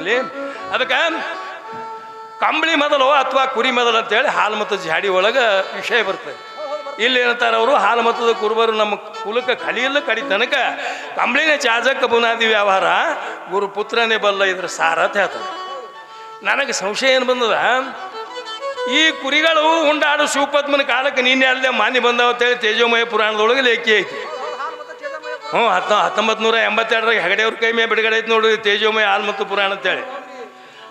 ಇರಲಿ. ಅದಕ್ಕೆ ಕಂಬಳಿ ಮೊದಲು ಅಥವಾ ಕುರಿ ಮೊದಲು ಅಂತೇಳಿ ಹಾಲು ಮತ್ತು ಜಾಡಿ ಒಳಗೆ ವಿಷಯ ಬರ್ತದೆ. ಇಲ್ಲಿ ಏನಂತಾರೆ ಅವರು, ಹಾಲು ಮತದ ಕುರುಬರು ನಮ್ಮ ಕುಲಕ್ಕೆ ಕಲಿಯಲ್ಲ ಕಡಿ ತನಕ ಕಂಬಳಿನೇ ಚಾಜಕ್ಕ ಬುನಾದಿ ವ್ಯವಹಾರ ಗುರು ಪುತ್ರನೇ ಬಲ್ಲ ಇದ್ರ ಸಾರ ಅಂತ ಹೇಳ್ತಾರೆ. ನನಗೆ ಸಂಶಯ ಏನು ಬಂದದ? ಈ ಕುರಿಗಳು ಉಂಡಾಡು ಶಿವಪದ್ಮನ ಕಾಲಕ್ಕೆ ನಿನ್ನೆ ಅಲ್ಲದೆ ಮಾನ್ಯ ಬಂದವ ಅಂತೇಳಿ ತೇಜೋಮಯ ಪುರಾಣದೊಳಗೆ ಲೇಖಿ ಐತಿ. ಹ್ಞೂ, ಹತ್ತ ಹತ್ತೊಂಬತ್ತು ನೂರ ಎಂಬತ್ತೆರಡರಾಗ ಹೆಗಡೆಯವ್ರ ಕೈ ಮೇಲೆ ಬಿಡುಗಡೆ ಐತೆ ನೋಡಿ, ತೇಜೋಮಯ ಹಾಲು ಮತ್ತು ಪುರಾಣ ಅಂತೇಳಿ.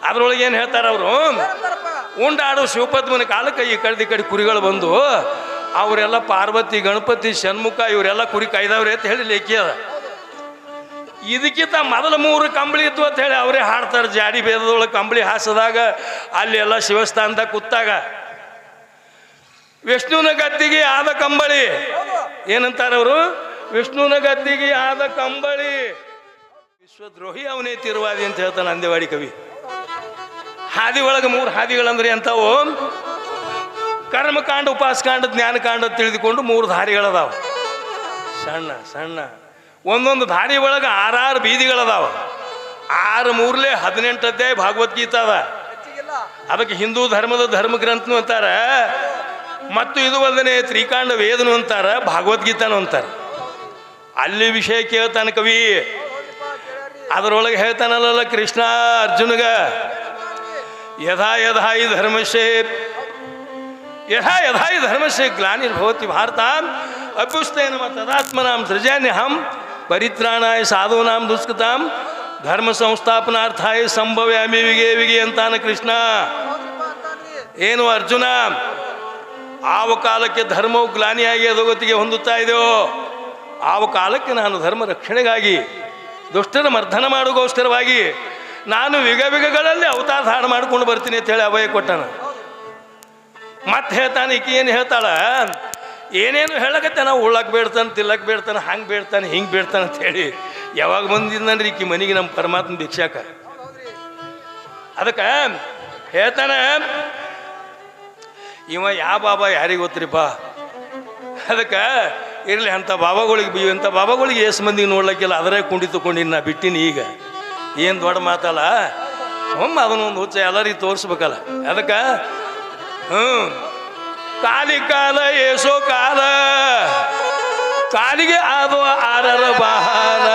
ಅದ್ರೊಳಗೆ ಏನು ಹೇಳ್ತಾರೆ ಅವರು? ಉಂಡಾಡು ಶಿವಪದ್ಮನ ಕಾಲಕ್ಕೆ ಈ ಕಡೆ ಈ ಕಡೆ ಕುರಿಗಳು ಬಂದು, ಅವರೆಲ್ಲ ಪಾರ್ವತಿ, ಗಣಪತಿ, ಷಣ್ಮುಖ, ಇವರೆಲ್ಲ ಕುರಿ ಕಾಯ್ದವ್ರೆ ಅಂತ ಹೇಳಿ ಲೇಖಿ ಅದ. ಇದಕ್ಕಿಂತ ಮೊದಲ ಮೂರು ಕಂಬಳಿ ಇತ್ತು ಅಂತ ಹೇಳಿ ಅವರೇ ಹಾಡ್ತಾರೆ. ಜಾಡಿ ಭೇದದೊಳಗೆ ಕಂಬಳಿ ಹಾಸದಾಗ ಅಲ್ಲಿ ಎಲ್ಲ ಶಿವಸ್ಥಾನದಾಗ ಕೂತಾಗ. ವಿಷ್ಣುವಿನ ಗದ್ದಿಗೆ ಆದ ಕಂಬಳಿ. ಏನಂತಾರೆ ಅವರು? ವಿಷ್ಣುವಿನ ಗದ್ದಿಗೆ ಆದ ಕಂಬಳಿ. ವಿಶ್ವದ್ರೋಹಿ ಅವನೇ ತಿರುವಾದಿ ಅಂತ ಹೇಳ್ತಾನೆ ಅಂದೇವಾಡಿ ಕವಿ. ಹಾದಿ ಒಳಗೆ ಮೂರು ಹಾದಿಗಳಂದ್ರೆ ಎಂಥವು? ಕರ್ಮಕಾಂಡ, ಉಪಾಸಕಾಂಡ, ಜ್ಞಾನಕಾಂಡ ತಿಳಿದುಕೊಂಡು ಮೂರು ದಾರಿಗಳದಾವ ಸಣ್ಣ ಸಣ್ಣ. ಒಂದೊಂದು ದಾರಿ ಒಳಗೆ ಆರಾರು ಬೀದಿಗಳದಾವ. ಆರು ಮೂರ್ಲೆ ಹದಿನೆಂಟು ಅಧ್ಯಾಯ ಭಗವದ್ಗೀತಾ ಅದ. ಅದಕ್ಕೆ ಹಿಂದೂ ಧರ್ಮದ ಧರ್ಮ ಗ್ರಂಥನು ಅಂತಾರ. ಮತ್ತು ಇದು ಒಂದನೇ ತ್ರಿಕಾಂಡ ವೇದನು ಅಂತಾರ, ಭಾಗವದ್ಗೀತಾನು ಅಂತಾರ. ಅಲ್ಲಿ ವಿಷಯ ಕೇಳ್ತಾನೆ ಕವಿ. ಅದರೊಳಗೆ ಹೇಳ್ತಾನಲ್ಲ ಕೃಷ್ಣ ಅರ್ಜುನಗ, ಯಥಾ ಯಥಾ ಈ ಧರ್ಮಶೇ ಯಥಾ ಯಥಾ ಈ ಧರ್ಮಸ್ಯ ಗ್ಲಾನಿರ್ಭವತಿ ಭಾರತ ಅಭ್ಯುಸ್ತೇನ ತದಾತ್ಮನಾಂ ಸೃಜಾನ್ಯಹಂ ಪರಿತ್ರಾಣಾಯ ಸಾಧುನಾಂ ದುಷ್ಕೃತಾಂ ಧರ್ಮ ಸಂಸ್ಥಾಪನಾರ್ಥಾಯ ಸಂಭವ್ಯಾಮಿ ವಿಗೆ ವಿಗೆ ಅಂತಾನ ಕೃಷ್ಣ. ಏನು ಅರ್ಜುನ ಆವ ಕಾಲಕ್ಕೆ ಧರ್ಮವು ಗ್ಲಾನಿಯಾಗಿ ಅದೋಗತಿಗೆ ಹೊಂದುತ್ತಾ ಇದೆಯೋ ಆವ ಕಾಲಕ್ಕೆ ನಾನು ಧರ್ಮ ರಕ್ಷಣೆಗಾಗಿ, ದುಷ್ಟರ ಮರ್ದನ ಮಾಡೋಗೋಸ್ಕರವಾಗಿ ನಾನು ವಿಗ ವಿಗಗಳಲ್ಲಿ ಅವತಾರ ಧಾರಣ ಮಾಡ್ಕೊಂಡು ಬರ್ತೀನಿ ಅಂತ ಹೇಳಿ ಅಭಯ ಕೊಟ್ಟನು. ಮತ್ತೆ ಹೇಳ್ತಾನೆ, ಈಕೆ ಏನು ಹೇಳ್ತಾಳ? ಏನೇನು ಹೇಳಕತ್ತಾನ ಉಳ್ಳಕ್ಕೆ ಬೇಡ್ತಾನೆ ತಿಲ್ಲಕ್ಕೆ ಬೇಡ್ತಾನೆ, ಹಂಗೆ ಬೇಡ್ತಾನೆ, ಹಿಂಗೆ ಬೇಡ್ತಾನೆ ಅಂತ ಹೇಳಿ ಯಾವಾಗ ಬಂದಿದ್ದನ್ರಿ ಈಕಿ ಮನೆಗೆ ನಮ್ಮ ಪರಮಾತ್ಮ ಭಿಕ್ಷಾಕ. ಅದಕ್ಕೆ ಹೇಳ್ತಾನೆ, ಇವ ಯಾವ ಬಾಬಾ ಯಾರಿಗೆ ಗೊತ್ತ್ರಿಪ್ಪ? ಅದಕ್ಕೆ ಇರಲಿ ಅಂಥ ಬಾಬಾಗಳಿಗೆ ಬಿ ಅಂಥ ಬಾಬಾಗಳಿಗೆ ಎಷ್ಟು ಮಂದಿಗೆ ನೋಡ್ಲಿಕ್ಕಿಲ್ಲ. ಅದರೇ ಕುಂಡಿ ತಗೊಂಡಿನಿ ನಾ ಬಿಟ್ಟಿನಿ ಈಗ. ಏನು ದೊಡ್ಡ ಮಾತಲ್ಲ? ಒಮ್ಮೆ ಅದನ್ನೊಂದು ಹುಚ್ಚ, ಎಲ್ಲರಿಗೆ ತೋರಿಸ್ಬೇಕಲ್ಲ. ಅದಕ್ಕೆ? ಹ್ಞೂ ಕಾಲಿ ಕಾಲ, ಏಸೋ ಕಾಲ. ಕಾಲಿಗೆ ಆದೋ ಆರರ ಬಹಾರ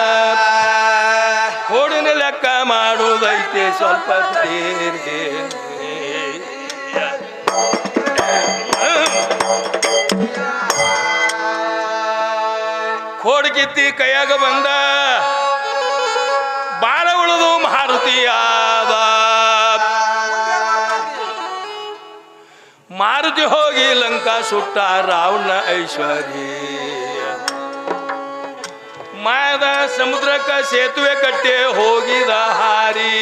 ಕೋಡಿನ ಲೆಕ್ಕ ಮಾಡುವುದೈತೆ ಸ್ವಲ್ಪ ತೇರಿ. ಕಿತ್ತಿ ಕೈಯಾಗ ಬಂದ ಬಾಳ ಉಳಿದು ಮಾರುತಿಯಾದ. ಮಾರುತಿ ಹೋಗಿ ಲಂಕಾ ಸುಟ್ಟ ರಾವಣ ಐಶ್ವರ್ಯ. ಮಾಯದ ಸಮುದ್ರಕ್ಕ ಸೇತುವೆ ಕಟ್ಟೆ ಹೋಗಿದ ಹಾರಿ.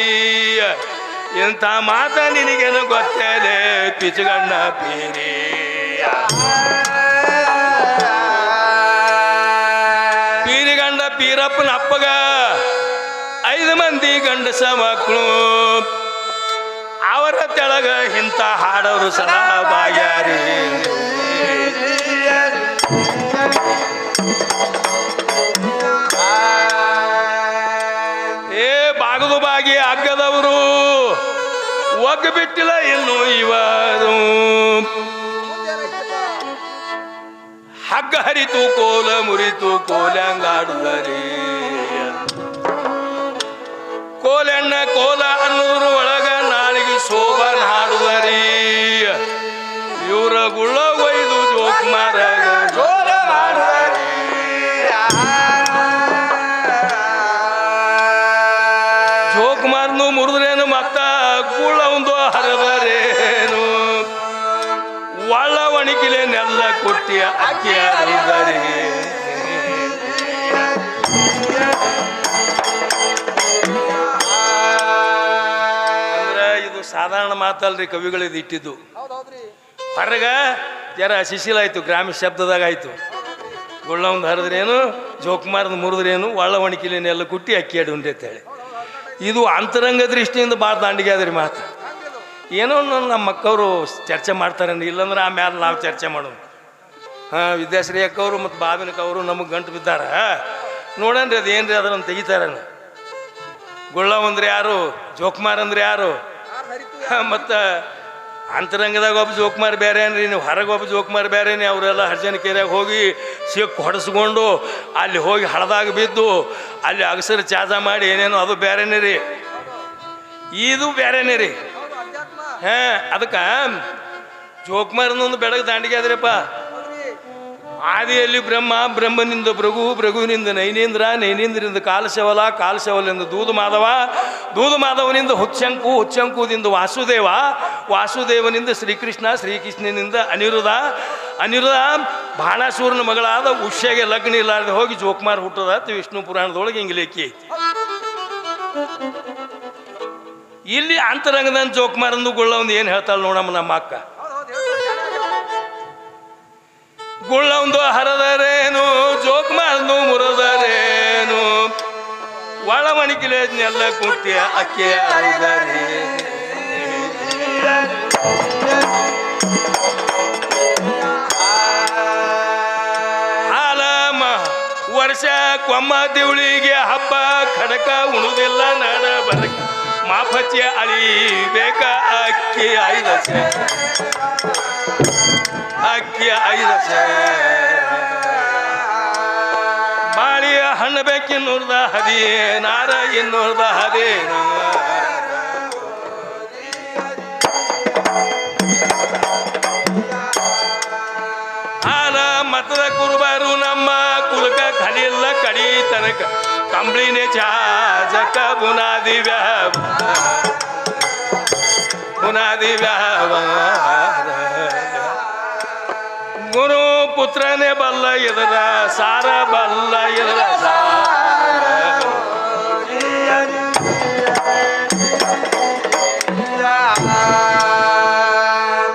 ಎಂಥ ಮಾತ ನಿನಗೇನು ಗೊತ್ತೇನೆ ಪಿಚಗಣ್ಣ ಪೀರಿ. ಪೀರಪ್ಪನ ಅಪ್ಪಗ. ಐದು ಮಂದಿ ಗಂಡಸ ಮಕ್ಕಳು. ಅವರ ತೆಳಗ ಇಂಥ ಹಾಡೋರು ಸದಾ ಬಾಯಾರಿ. ಏ ಬಾಗದು ಬಾಗಿ ಅಗ್ಗದವರು. ಒಗ್ಗ ಬಿಟ್ಟಿಲ್ಲ ಇನ್ನು ಇವರು. ಹಗ್ಗ ಹರಿತು, ಕೋಲ ಮುರಿತು ಕೋಲ್ಯಾಂಗಾಡುದರಿ ಕೋಲೆಣ್ಣ, ಕೋಲ ಅನ್ನೂರು ಒಳಗ ನಾಳಿಗೆ ಶೋಭನ್ ನಾಡುವರಿ ಇವರ ಗುಳ್ಳ ಒಯ್ದು ಜೋಕ್ ಜೋರ ಜೋಕ್ ಮಾರ್ನು ಮುರಿದ್ರೇನು ಮತ್ತ ಗುಳ್ಳ ಒಂದು ಹರದರೇನು? ಒಳ್ಳ ಒಣಗಿಲೆ ನೆಲ್ಲ ಕೊಟ್ಟಿ ಅಕ್ಕಿಯ ಹರಿದರಿ. ಅಂದ್ರೆ ಇದು ಸಾಧಾರಣ ಮಾತಲ್ರಿ ಕವಿಗಳಿದು ಇಟ್ಟಿದ್ದು. ಹೊರಗ ಜರ ಶಿಶಿಲ ಆಯ್ತು ಗ್ರಾಮೀಣ ಶಬ್ದದಾಗ ಆಯ್ತು ಗುಳ್ಳ ಒಂದು ಹರಿದ್ರೇನು ಜೋಕುಮಾರದ ಮುರಿದ್ರೇನು ಒಳ್ಳ ಒಣಕಿಲೇನೆಲ್ಲ ಕುಟ್ಟಿ ಅಕ್ಕಿ ಅಡಿ ಉಂಡೆ ಅಂತೇಳಿ ಇದು ಅಂತರಂಗ ದೃಷ್ಟಿಯಿಂದ ಭಾಳ ದಾಂಡಿಗೆ ಆದ್ರಿ ಮಾತು. ಏನೋ ನನ್ನ ನಮ್ಮ ಮಕ್ಕವರು ಚರ್ಚೆ ಮಾಡ್ತಾರೆ ಇಲ್ಲಂದ್ರೆ ಆಮೇಲೆ ನಾವು ಚರ್ಚೆ ಮಾಡೋದು. ಹಾಂ ವಿದ್ಯಾಶ್ರೀ ಅಕ್ಕವರು ಮತ್ತು ಬಾಬಿನಕ್ಕವರು ನಮಗೆ ಗಂಟು ಬಿದ್ದಾರ. ನೋಡನ್ರಿ ಅದು ಏನು ರೀ ಅದನ್ನು ತೆಗಿತಾರ ಗುಳ್ಳ ಅಂದ್ರೆ ಯಾರು? ಜೋಕ್ಮಾರ್ ಅಂದ್ರೆ ಯಾರು ಮತ್ತು ಅಂತರಂಗದಾಗ ಒಬ್ಬ ಜೋಕ್ಮಾರ್ ಬೇರೆ ಅನ್ರಿ ನೀವು ಹೊರಗೆ ಒಬ್ಬ ಜೋಕ್ಮಾರ್ ಬೇರೆನೇ ಅವರೆಲ್ಲ ಹರ್ಜನ ಕೆರೆಯಾಗ ಹೋಗಿ ಸಿಕ್ಕು ಹೊಡೆಸ್ಕೊಂಡು ಅಲ್ಲಿ ಹೋಗಿ ಹಳದಾಗ ಬಿದ್ದು ಅಲ್ಲಿ ಅಗಸರ ಚಾಜ ಮಾಡಿ ಏನೇನೋ ಅದು ಬೇರೆನೇ ರೀ. ಇದು ಬೇರೆನೇ ರೀ. ಹಾಂ, ಅದಕ್ಕ ಜೋಕ್ಮಾರನೊಂದು ಬೆಳಗ್ಗೆ ದಾಂಡಿಗೆ ಆದ್ರಪ್ಪ. ಆದಿಯಲ್ಲಿ ಬ್ರಹ್ಮ, ಬ್ರಹ್ಮನಿಂದ ಭೃಗು, ಭೃಗುವಿನಿಂದ ನೈನೇಂದ್ರ ನೈನೇಂದ್ರಿಂದ ಕಾಲಶವಲ ಕಾಲಶವಲಿಂದ ದೂದು ಮಾಧವ ದೂದು ಮಾಧವನಿಂದ ಹುಚ್ಚಂಕು ಹುಚ್ಚಂಕುದಿಂದ ವಾಸುದೇವ, ವಾಸುದೇವನಿಂದ ಶ್ರೀಕೃಷ್ಣ, ಶ್ರೀಕೃಷ್ಣನಿಂದ ಅನಿರುದ್ಧ ಅನಿರುದ್ಧ ಬಾಣಾಸೂರನ ಮಗಳಾದ ಉಷ್ಯಗೆ ಲಗ್ನ ಇಲ್ಲಾರ್ದೆ ಹೋಗಿ ಜೋಕುಮಾರ್ ಹುಟ್ಟದ ವಿಷ್ಣು ಪುರಾಣದೊಳಗೆ ಹಿಂಗೆ ಲೇಖಿ ಐತಿ. ಇಲ್ಲಿ ಅಂತರಂಗದ ಜೋಕುಮಾರಂದು ಗುಳ್ಳವಂದು ಏನು ಹೇಳ್ತಾಳೆ ನೋಡಮ್ಮ ನಮ್ಮ ಅಕ್ಕ? ಗುಳ್ಳವಂದು ಹರದರೇನು ಜೋಕುಮಾರಂದು ಮುರದರೇನು? ಒಳ ಮಣಿಕಿಲೆಲ್ಲ ಕುಟ್ಟಿ ಅಕ್ಕಿ ಹರಿದರೆ. ಹಾಲಮ್ಮ, ವರ್ಷ ಕೊಮ್ಮ ದಿವಳಿಗೆ ಹಬ್ಬ, ಖಡಕ ಉಣುದಿಲ್ಲ ನಡ ಬರಕ. ಮಾಪಚ್ಚಿ ಅಳಿ ಬೇಕ ಅಕ್ಕಿ ಐದಸ ಅಕ್ಕಿ ಐದಸ ಬಾಳಿಯ ಹಣ್ಣು ಬೇಕಿನ್ನೂರ್ದ ಹದಿ ನಾರ ಇನ್ನೂರ್ದ ಹದೇನ ಹಾಲ ಮತದ ಕುರುಬಾರು ನಮ್ಮ ಕುಲಕ ಕಲಿಯಲ್ಲ ಕಡಿ ತನಕ. ಕಂಬಳಿನೇ ಚಾಜಕ ಬುನಾದಿ ವ್ಯಾಪ ವ್ಯಾವಾರ ಗುರು ಪುತ್ರನೇ ಬಲ್ಲ ಇದರ ಸಾರ ಬಲ್ಲ ಇದರ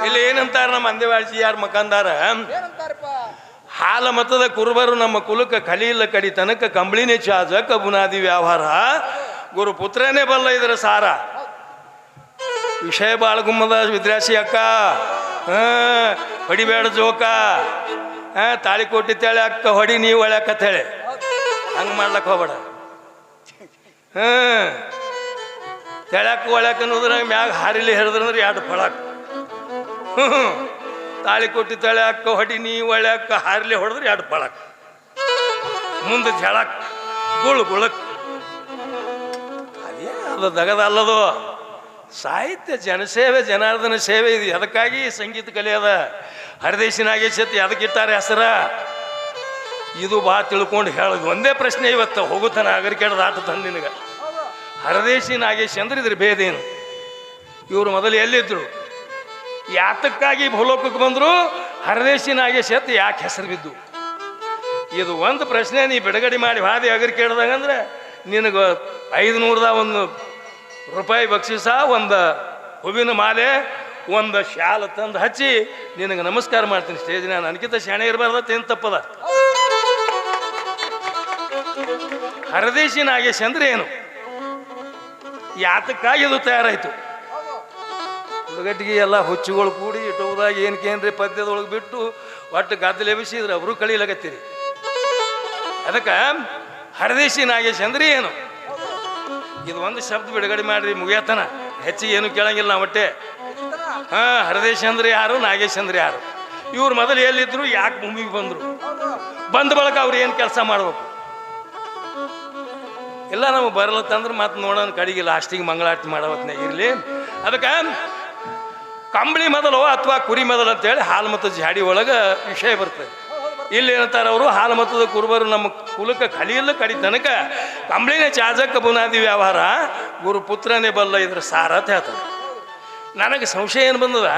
ಇಲ್ಲಿ ಏನಂತಾರೆ ನಮ್ಮ ಅಂದೇವಾಳ್ಸಿ ಯಾರು ಮಕಂದಾರ? ಹಾಲ ಮತದ ಕುರುಬರು ನಮ್ಮ ಕುಲಕ್ಕೆ ಕಲಿಯಿಲ್ಲ ಕಡಿ ತನಕ ಕಂಬಳಿನೇ ಚಾಜ, ಕಬುನಾದಿ ವ್ಯವಹಾರ. ಗುರುಪುತ್ರನೇ ಬಲ್ಲ ಇದರ ಸಾರ. ವಿಷಯ ಬಾಳ ಗುಮ್ಮದ ವಿದ್ರಾಸಿ ಅಕ್ಕ. ಹಾ, ಹೊಡಿಬೇಡ ಜೋಕ. ಹಾಂ, ತಾಳಿ ಕೊಟ್ಟಿತ್ತೇಳೆ ಅಕ್ಕ, ಹೊಡಿ ನೀವು ಹೇಳಿ ಹಂಗೆ ಮಾಡ್ಲಕ್ಕೆ ಹೋಗ್ಬೇಡ. ಹಾ ತೆಳಕ್ಕೆ ಒಳ್ಯಾಕ ಅನ್ನೋದ್ರ ಮ್ಯಾಗ ಹಾರಿಲಿ ಹಿಡಿದ್ರಂದ್ರೆ ಎರಡು ಫಳಕ್. ಹ್ಮ್. ತಾಳಿ ಕೊಟ್ಟಿ ಅಕ್ಕ ಹೊಡಿ ನೀ ಒಳ್ಯಾಕ ಹಾರ್ಲಿ ಹೊಡೆದ್ರೆ ಎರಡು ಪಳಕ್. ಮುಂದೆ ಜಳಕ್, ಗುಳು ಗುಳಕ್. ಅದೇ ಅದು ದಗದಲ್ಲದು ಸಾಹಿತ್ಯ ಜನಸೇವೆ, ಜನಾರ್ದನ ಸೇವೆ ಇದು. ಅದಕ್ಕಾಗಿ ಸಂಗೀತ ಕಲಿಯದ ಹರದೇಶಿ ನಾಗೇಶತಿ ಅದಕ್ಕಿಟ್ಟಾರೆ ಹೆಸರ? ಇದು ಬಾ ತಿಳ್ಕೊಂಡು ಹೇಳೋದು. ಒಂದೇ ಪ್ರಶ್ನೆ ಇವತ್ತು. ಹೋಗುತ್ತಾನೆ ಅಗರಿಕೆಡ್ದು ಆಟ ತಂದು ನಿನಗೆ. ಹರದೇಶಿ ನಾಗೇಶ್ ಅಂದ್ರೆ ಇದ್ರ ಭೇದ ಏನು? ಇವರು ಮೊದಲು ಎಲ್ಲಿದ್ರು? ಯಾತಕ್ಕಾಗಿ ಭೂಲೋಕಕ್ಕೆ ಬಂದರು? ಹರದೇಶಿ ನಾಗೇಶ್ ಎತ್ತು ಯಾಕೆ ಹೆಸರು ಬಿದ್ದು? ಇದು ಒಂದು ಪ್ರಶ್ನೆ ನೀ ಬಿಡುಗಡೆ ಮಾಡಿ ಹಾದಿ ಅಗರ್ ಕೇಳ್ದಂಗಂದ್ರೆ ನಿನಗೆ ಐದು ನೂರದ ಒಂದು ರೂಪಾಯಿ ಬಕ್ಷಿಸ, ಒಂದು ಹೂವಿನ ಮಾಲೆ, ಒಂದು ಶಾಲ ತಂದು ಹಚ್ಚಿ ನಿನಗೆ ನಮಸ್ಕಾರ ಮಾಡ್ತೀನಿ ಸ್ಟೇಜ್ ನಾನು ಅನ್ಕಿತ ಶಾಣೆ ಇರಬಾರ್ದು ಏನು ತಪ್ಪದ? ಹರದೇಶಿ ನಾಗೇಶ್ ಅಂದ್ರೆ ಏನು? ಯಾತಕ್ಕಾಗಿ ಇದು ತಯಾರಾಯಿತು? ಹುಡುಗಟ್ಟಿಗೆ ಎಲ್ಲ ಹುಚ್ಚುಗಳು ಕೂಡಿ ಇಟ್ಟೋದಾಗ ಏನಕ್ಕೇನ್ರಿ ಪದ್ಯದೊಳಗೆ ಬಿಟ್ಟು ಒಟ್ಟು ಗದ್ದಲೆ ಎಬ್ಬಿಸಿದ್ರೆ ಅವರು ಕಳೀಲಾಗತ್ತೀರಿ ಅದಕ್ಕೆ ಹರದೇಶಿ ನಾಗೇಶ್ ಅಂದ್ರೆ ಏನು? ಇದು ಒಂದು ಶಬ್ದ ಬಿಡುಗಡೆ ಮಾಡ್ರಿ ಮುಗಿಯತನ. ಹೆಚ್ಚಿಗೆ ಏನು ಕೇಳಂಗಿಲ್ಲ ನಾವು ಒಟ್ಟೆ. ಹಾ, ಹರದೇಶ್ ಅಂದ್ರೆ ಯಾರು, ನಾಗೇಶ್ ಅಂದ್ರೆ ಯಾರು? ಇವ್ರು ಮೊದಲು ಎಲ್ಲಿದ್ರು, ಯಾಕೆ ಭೂಮಿಗೆ ಬಂದರು? ಬಂದ ಬಳಕ ಅವ್ರು ಏನು ಕೆಲಸ ಮಾಡ್ಬೇಕು? ಎಲ್ಲ ನಮಗೆ ಬರಲತ್ತಂದ್ರೆ ಮತ್ತೆ ನೋಡೋಣ ಕಡಿಗೆ ಲಾಸ್ಟಿಗೆ ಮಂಗಳಾರತಿ ಮಾಡೋತ್ನ ಇರಲಿ. ಅದಕ್ಕೆ ಕಂಬಳಿ ಮೊದಲು ಅಥವಾ ಕುರಿ ಮೊದಲು ಅಂತೇಳಿ ಹಾಲು ಮತ್ತು ಜಾಡಿ ಒಳಗೆ ವಿಷಯ ಬರ್ತದೆ. ಇಲ್ಲಿ ಏನಂತಾರೆ ಅವರು, ಹಾಲು ಮತ್ತದ ಕುರುಬರು ನಮ್ಮ ಕುಲಕ್ಕೆ ಕಲಿಯಲ್ಲ ಕಡಿ ತನಕ ಕಂಬಳಿನೇ ಚಾಜಕ್ಕೆ ಬುನಾದಿ ವ್ಯವಹಾರ ಗುರು ಪುತ್ರನೇ ಬಲ್ಲ ಇದ್ರ ಸಾರ ಅಂತ ಹೇಳ್ತಾರೆ. ನನಗೆ ಸಂಶಯ ಏನು ಬಂದದ?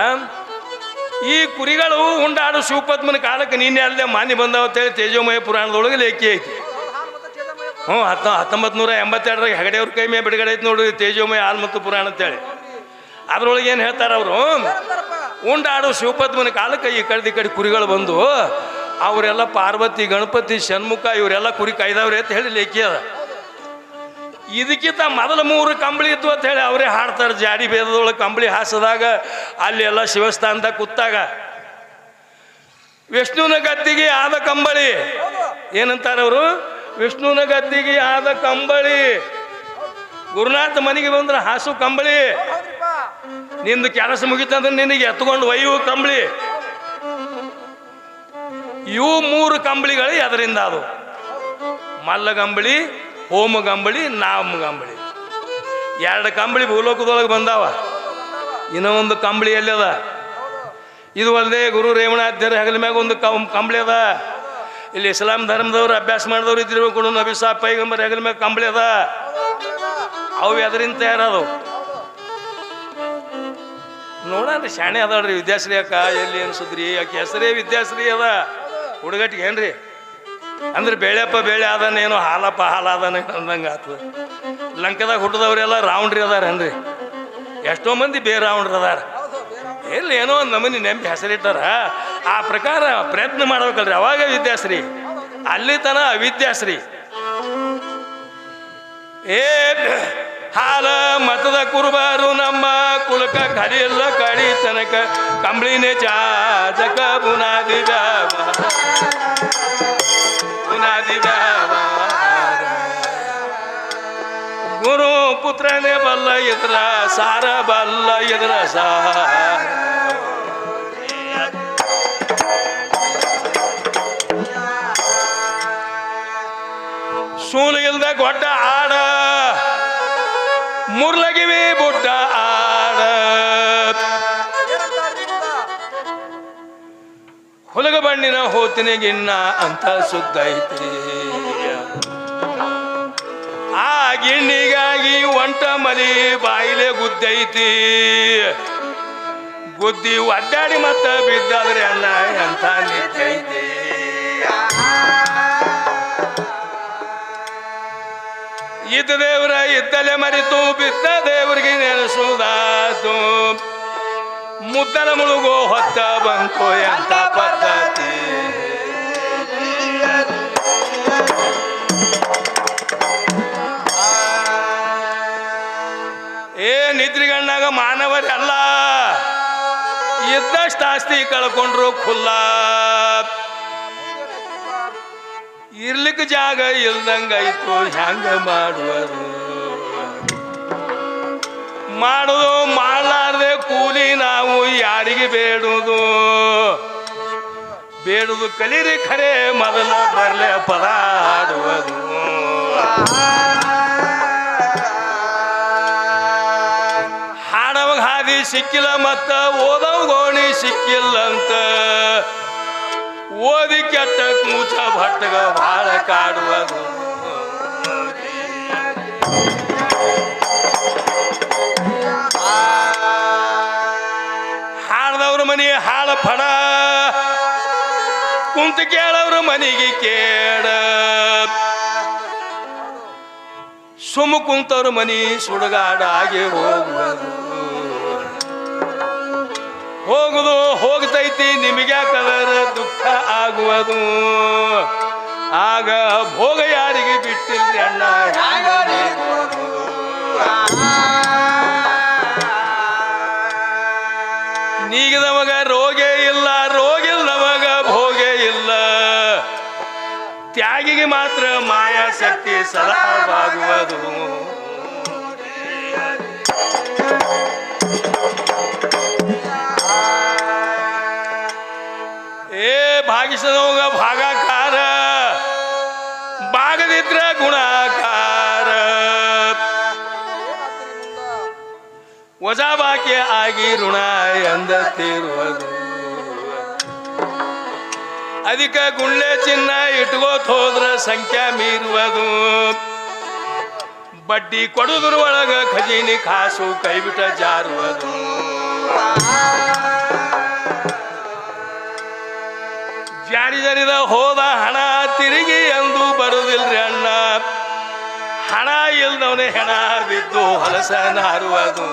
ಈ ಕುರಿಗಳು ಉಂಡಾಡು ಶಿವಪದ್ಮನ ಕಾಲಕ್ಕೆ ನಿನ್ನೆ ಅಲ್ಲದೆ ಮಾನ್ಯ ಬಂದಾವ ಅಂತೇಳಿ ತೇಜೋಮಯ ಪುರಾಣದೊಳಗೆ ಲೇಖಿ ಐತಿ. ಹ್ಞೂ, ಹತ್ತ ಹತ್ತೊಂಬತ್ತು ನೂರ ಎಂಬತ್ತೆರಡರಾಗ ಹೆಗಡೆಯವ್ರ ಕೈ ಮೇಲೆ ಬಿಡುಗಡೆ ಐತಿ ನೋಡಿ ತೇಜೋಮಯ ಹಾಲು ಮತ್ತು ಪುರಾಣ ಅಂತೇಳಿ ಅದ್ರೊಳಗೆ ಏನು ಹೇಳ್ತಾರೆ ಅವರು? ಉಂಡಾಡು ಶಿವಪದ್ಮನ ಕಾಲಕ್ಕೆ ಈ ಕಡೆ ಈ ಕಡೆ ಕುರಿಗಳು ಬಂದು ಅವರೆಲ್ಲ ಪಾರ್ವತಿ ಗಣಪತಿ ಷಣ್ಮುಖ ಇವರೆಲ್ಲ ಕುರಿ ಕಾಯ್ದವ್ರೆ ಅಂತ ಹೇಳಿ ಲೇಖಿ ಅದ. ಇದಕ್ಕಿಂತ ಮೊದಲ ಮೂರು ಕಂಬಳಿ ಇತ್ತು ಅಂತ ಹೇಳಿ ಅವರೇ ಹಾಡ್ತಾರೆ. ಜಾಡಿ ಭೇದದೊಳಗೆ ಕಂಬಳಿ ಹಾಸದಾಗ ಅಲ್ಲಿ ಎಲ್ಲ ಶಿವಸ್ಥಾನದಾಗ ಕೂತಾಗ. ವಿಷ್ಣುವಿನ ಗದ್ದಿಗೆ ಆದ ಕಂಬಳಿ. ಏನಂತಾರೆ ಅವರು? ವಿಷ್ಣುವಿನ ಗದ್ದಿಗೆ ಆದ ಕಂಬಳಿ. ಗುರುನಾಥ ಮನೆಗೆ ಬಂದ್ರೆ ಹಾಸು ಕಂಬಳಿ. ನಿಂದು ಕೆಲಸ ಮುಗಿತಂದ್ರೆ ನಿನಗೆ ಎತ್ಕೊಂಡು ಒಯ್ಯುವ ಕಂಬಳಿ. ಇವು ಮೂರು ಕಂಬಳಿಗಳು ಅದರಿಂದ ಅದು. ಮಲ್ಲಗಂಬಳಿ ನಾಮ ಗಂಬಳಿ ಎರಡು ಕಂಬಳಿ ಭೂಲೋಕದೊಳಗೆ ಬಂದಾವ. ಇನ್ನೂ ಒಂದು ಕಂಬಳಿ ಎಲ್ಲದ ಇದು ಅಲ್ಲದೆ ಗುರು ರೇವಣಾಧ್ಯರ ಹೆಗಲ ಮ್ಯಾಗ ಒಂದು ಕಂಬಳಿ ಅದ. ಇಲ್ಲಿ ಇಸ್ಲಾಂ ಧರ್ಮದವ್ರು ಅಭ್ಯಾಸ ಮಾಡಿದವ್ರು ನಬಿ ಸಾಬ್ ಪೈಗಂಬರ್ ಹೆಗಲ ಮ್ಯಾಗ ಕಂಬಳಿ ಅದ. ಅವು ಎದರಿಂದ ತಯಾರದವು. ನೋಡಣ್ರಿ ಶಾಣೆ ಅದಾಳ್ರಿ ವಿದ್ಯಾಶ್ರೀ ಅಕ್ಕ, ಎಲ್ಲಿ ಅನ್ಸುದ್ರಿ? ಆಕೆ ಹೆಸರೇ ವಿದ್ಯಾಶ್ರೀ ಅದ. ಹುಡುಗಟ್ಟಿಗೆ ಏನ್ರಿ? ಅಂದ್ರೆ ಬೇಳೆಪ್ಪ ಬೇಳೆ ಅದಾನೇನೋ ಹಾಲಪ್ಪ ಹಾಲ ಅದಾನ ಅಂದಂಗೆ ಆತು ಲಂಕದಾಗ ಹುಟ್ಟಿದವ್ರೆಲ್ಲ ರಾವಣ್ರಿ ಅದಾರೇನ್ರಿ ಎಷ್ಟೋ ಮಂದಿ ಬೇರಾವಣ್ರು ಅದಾರ. ಎಲ್ಲಿ ಏನೋ ಒಂದು ನಮೂನಿ ನೆಂಬಿ ಹೆಸರಿಟ್ಟಾರ. ಆ ಪ್ರಕಾರ ಪ್ರಯತ್ನ ಮಾಡ್ಬೇಕಲ್ರಿ ಅವಾಗ ವಿದ್ಯಾಶ್ರೀ. ಅಲ್ಲಿ ತನ ಅವಿದ್ಯಾಶ್ರೀ. ಏ ಹಾಲ ಮತದ ಕುರುಬರು ನಮ್ಮ ಕುಲಕ ಕರಿಯಲ್ಲ ಕಡಿ ತನಕ. ಕಂಬಳಿನೇ ಚಾಜಕ ಬುನಾದಿ ದಾವ ಬುನಾದಿ ಗುರು ಪುತ್ರನೇ ಬಲ್ಲ ಎದುರ ಸಾರ ಬಲ್ಲ ಎದುರ ಸಾರ. ಬುಡ್ಡ ಆಡ. ಏನಂತಾರ್ರಿ ಇವ್ರ? ಹುಲಗ ಬಣ್ಣಿನ ಹೋತಿನಿಗಿನ್ನ ಅಂತ ಸುದ್ದೈತಿ ಆ ಗಿಣ್ಣಿಗಾಗಿ ಒಂಟ ಮಲಿ ಬಾಯಿಲೆ ಗುದ್ದೈತಿ ಗುದ್ದಿ ಒದ್ದಾಡಿ ಮತ್ತ ಬಿದ್ದಾದ್ರೆ ಅಲ್ಲ ಅಂತ ನಿಂತೈತಿ ಇದ್ದ ದೇವರ ಇದ್ದಲೆ ಮರಿತು ಬಿತ್ತ ದೇವ್ರಿಗೆ ನೆನೆಸುವುದಾತು. ಮುದ್ದಲ ಮುಳುಗೋ ಹೊತ್ತ ಬಂತು ಎಂತ ಪದ್ಧತಿ. ಏ ನಿದ್ರಿಗಣ್ಣಾಗ ಮಾನವರೆಲ್ಲ ಇದ್ದಷ್ಟು ಆಸ್ತಿ ಕಳ್ಕೊಂಡ್ರು ಖುಲ್ಲ. ಇರ್ಲಿಕ್ಕೆ ಜಾಗ ಇಲ್ದಂಗಾಯ್ತು. ಹೆಂಗ ಮಾಡುವರು? ಮಾಡುದು ಮಾಡಲಾರ್ದೆ ಕೂಲಿ ನಾವು ಯಾರಿಗೆ ಬೇಡುದು? ಬೇಡುದು ಕಲೀರಿ ಖರೆ, ಮೊದಲ ಬರ್ಲೆ ಪದ ಆಡುವುದು ಹಾಡವಾಗ ಹಾದಿ ಸಿಕ್ಕಿಲ್ಲ ಮತ್ತ ಓದವ ಗೋಣಿ ಸಿಕ್ಕಿಲ್ಲ ಅಂತ ಓದಿ ಕೆಟ್ಟ ಕೂಚ ಭಟ್ಟಗ ಭಾಳ ಕಾಡುವುದು ಹಾಡ್ದವ್ರ ಮನೆ ಹಾಳ ಫಣ ಕುಂತ ಕೇಳವ್ರ ಮನೆಗೆ ಕೇಳ ಸುಮ್ಮ ಕುಂತವ್ರ ಮನಿ ಸುಡುಗಾಡಾಗಿ ಹೋಗುವುದು ಹೋಗುದು ಹೋಗ್ತೈತಿ ನಿಮಗ್ಯಾಕದರ ದುಃಖ ಆಗುವುದು. ಆಗ ಭೋಗ ಯಾರಿಗೆ ಬಿಟ್ಟಿಲ್ಲ ಅಣ್ಣ? ನೀಗಿದವಾಗ ರೋಗೇ ಇಲ್ಲ ರೋಗಿಲ್ಲವಾಗ ಭೋಗೇ ಇಲ್ಲ. ತ್ಯಾಗಿಗೆ ಮಾತ್ರ ಮಾಯಾ ಶಕ್ತಿ ಭಾಗಿಸದವಾಗ ಭಾಗಾಕಾರ. ಭಾಗದಿದ್ರ ಗುಣಾಕಾರ. ವಜಾಬಾಕಿ ವಜಾ ಬಾಕಿ ಆಗಿ ಋಣ ಎಂದ ತಿರುವುದು. ಅಧಿಕ ಗುಳ್ಳೆ ಚಿನ್ನ ಇಟ್ಕೋತ್ ಹೋದ್ರ ಸಂಖ್ಯಾ ಮೀರುವುದು. ಬಡ್ಡಿ ಕೊಡುದ್ರ ಒಳಗ ಖಜೀನಿ ಕಾಸು ಕೈಬಿಟ್ಟ ಜಾರುವುದು. ಜರಿದ ಹೋದ ಹಣ ತಿರುಗಿ ಎಂದು ಬರುದಿಲ್ರಿ ಅಣ್ಣ. ಹಣ ಇಲ್ದವನೇ ಹೆಣ ಬಿದ್ದು ಹೊಲಸ ನಾರುವುದು.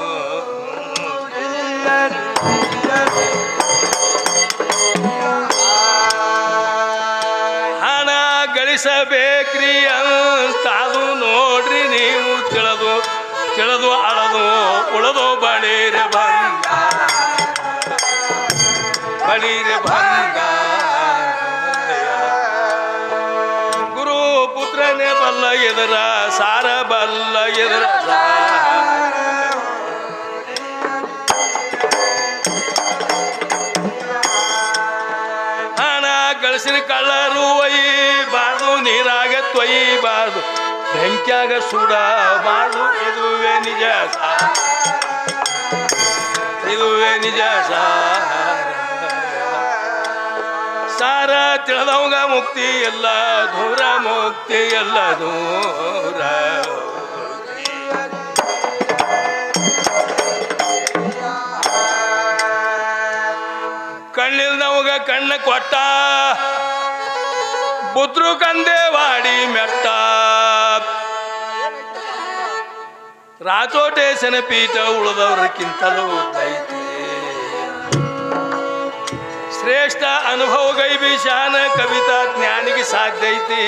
ಹಣ ಗಳಿಸಬೇಕ್ರಿ ಅಂತಾದು ನೋಡ್ರಿ ನೀವು ತಿಳಿದು ತಿಳಿದು ಅಳದು, ಉಳದು ಬಳಿರ ಬಂದ ಬಳಿರ ಬಂದ ಹಣ ಗಳಿಸಿನ ಕಳ್ಳರು ಒಯ್ಯಬಾರ್ದು, ನೀರಾಗ ತೊಯ್ಯಬಾರ್ದು, ಬೆಂಕಿಯಾಗ ಸುಡಬಾರ್ದು. ಇದುವೇ ನಿಜ ಇದುವೇ ನಿಜ ಸಾರ ತಿಳಿದವಂಗ ಮುಕ್ತಿ ಎಲ್ಲ, ದೂರ ಮುಕ್ತಿ ಎಲ್ಲ ದೂರ. ಕಣ್ಣಿಲ್ದವಾಗ ಕಣ್ಣ ಕೊಟ್ಟ. ಬುದ್ರು ಕಂದೆ ವಾಡಿ ಮೆಟ್ಟ. ರಾಜೋಟೇಶನ ಪೀಠ ಉಳಿದವ್ರಕ್ಕಿಂತಲೂ ಉದ್ದೈತಿ. ಶ್ರೇಷ್ಠ ಅನುಭವ ಗೈಬಿಶಾನ ಕವಿತಾ ಜ್ಞಾನಿಗೆ ಸಾಧ್ಯತಿ.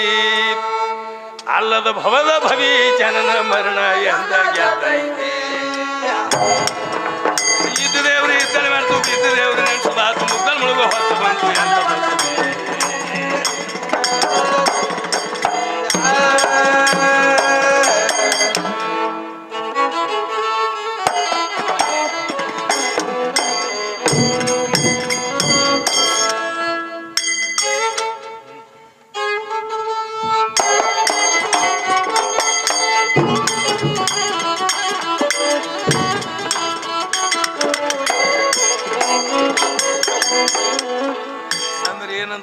ಅಲ್ಲದ ಭವದ ಭವಿ ಜನನ ಮರಣ ಎಂದ ಗೆದ್ದೈತಿ ಇದ್ದ ದೇವ್ರು ಇದ್ದನೆ ಮಾಡ್ತು ಇದ್ದ ದೇವ್ರು ಮುಳುಗ ಹೊತ್ತು ಬಂತು ಎಂತ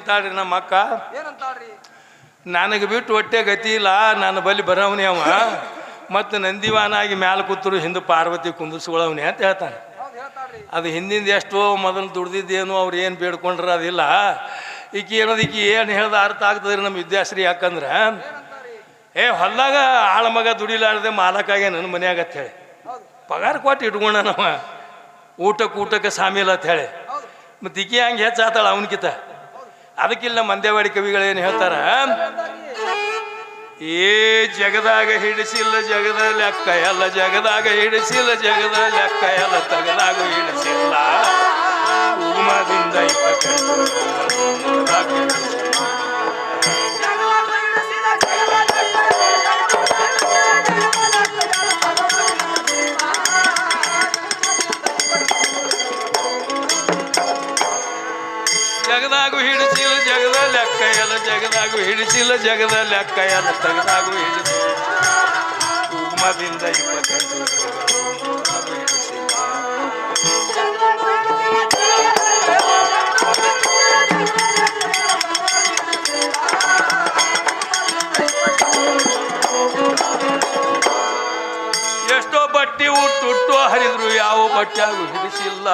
ಏನಂತಾಳ್ರಿ ನಮ್ಮ ಅಕ್ಕ? ಏನಂತಾಳ್ರಿ? ನನಗೆ ಬಿಟ್ಟು ಹೊಟ್ಟೆ ಗತಿ ಇಲ್ಲ ನನ್ನ ಬಲಿ ಬರವನೇ ಅವ. ಮತ್ತು ನಂದಿವಾನಾಗಿ ಮ್ಯಾಲ ಕೂತರು ಹಿಂದೆ ಪಾರ್ವತಿ ಕುಂದಿಸ್ಕೊಳ್ಳವನೇ ಅಂತ ಹೇಳ್ತಾನೆ. ಅದು ಹಿಂದಿಂದ ಎಷ್ಟೋ ಮೊದಲು ದುಡ್ದಿದ್ದೇನು ಅವ್ರು ಏನು ಬೇಡ್ಕೊಂಡ್ರೆ ಅದಿಲ್ಲ ಈಕಿ ಏನದು ಈಕಿ ಏನು ಹೇಳ್ದ ಅರ್ಥ ಆಗ್ತದ್ರಿ ನಮ್ಮ ವಿದ್ಯಾಶ್ರೀ ಯಾಕಂದ್ರೆ? ಏ ಹೊಲ್ದಾಗ ಆಳ ಮಗ ದುಡಿಲಾರ್ದೆ ಮಾಲಕಾಗೆ ನನ್ನ ಮನ್ಯಾಗ ಅಂತ ಹೇಳಿ. ಪಗಾರ ಕೊಟ್ಟು ಇಟ್ಕೊಂಡ ನಮ್ಮ ಊಟಕ್ಕೆ ಊಟಕ್ಕೆ ಸಾಮಿಲ್ಲ ಅಂತ ಹೇಳಿ. ಮತ್ತು ಈಕಿ ಹಂಗೆ ಹೆಚ್ಚಾತಾಳ ಅವನಕಿತ. ಅದಕ್ಕಿಲ್ಲ ಮಂದೇವಾಡಿ ಕವಿಗಳೇನು ಹೇಳ್ತಾರ? ಏ ಜಗದಾಗ ಹಿಡಿಸಿಲ್ಲ ಜಗದ ಲೆಕ್ಕ, ಎಲ್ಲ ಜಗದಾಗ ಹಿಡಿಸಿಲ್ಲ ಜಗದ ಲೆಕ್ಕ, ಎಲ್ಲ ತಗದಾಗ ಹಿಡಿಸಿಲ್ಲ. ಜಗದಾಗು ಹಿಡಿಸಿಲ್ಲ ಜಗದ ಲೆಕ್ಕ ಎಲ್ಲ ತಗದಾಗು ಹಿಡಿಸಿಲ್ಲದಿಂದ ಉಗುಮದಿಂದ ಇಪ್ಪತ್ತೆಂಟು ಎಷ್ಟೋ ಬಟ್ಟಿ ಉಟ್ಟುಟ್ಟು ಹರಿದ್ರು, ಯಾವ ಬಟ್ಟೆಯಾಗೂ ಹಿಡಿಸಿಲ್ಲ.